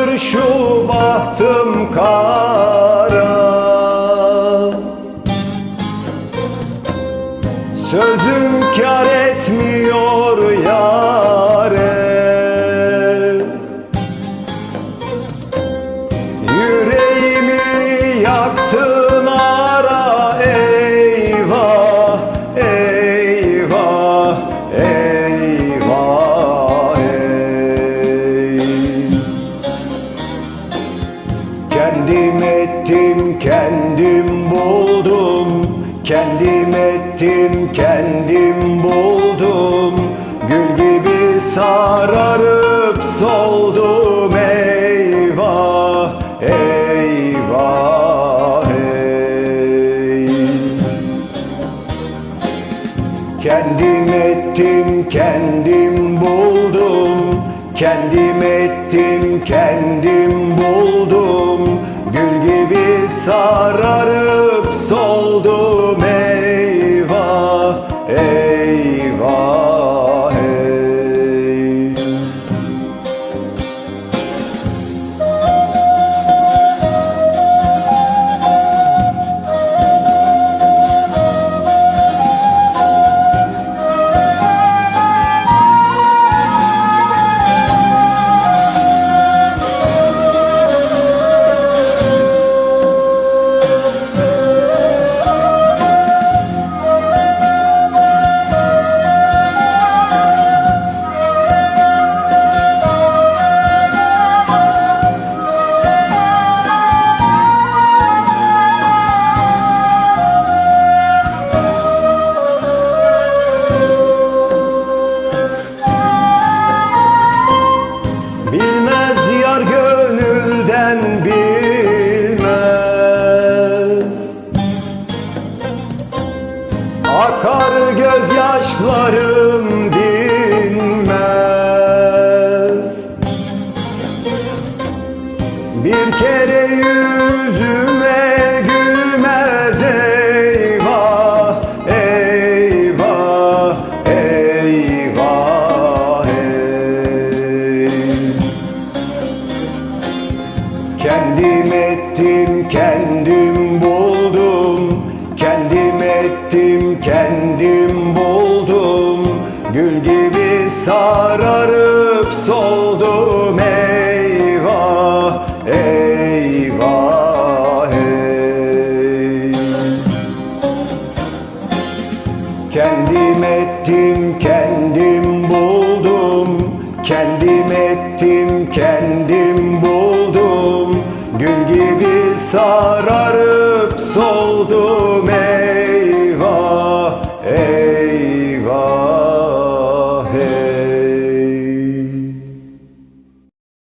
Yazıktır şu bahtım kara. Sözüm kar etmiyor yare Kendim ettim kendim buldum. Kendim ettim kendim buldum. Gül gibi sararıp soldum. Eyvah eyvah ey Kendim ettim kendim buldum. Kendim ettim kendim buldum Gül gibi sararıp soldum eyvah Akar gözyaşlarım dinmez. Bir kere yüzüme gülmez eyvah eyvah eyvah ey Kendim ettim kendim buldum kendim buldum. Gül gibi sararıp soldum. Eyvah eyvah ey Kendim ettim kendim buldum. Kendim ettim kendim buldum. Gül gibi sararıp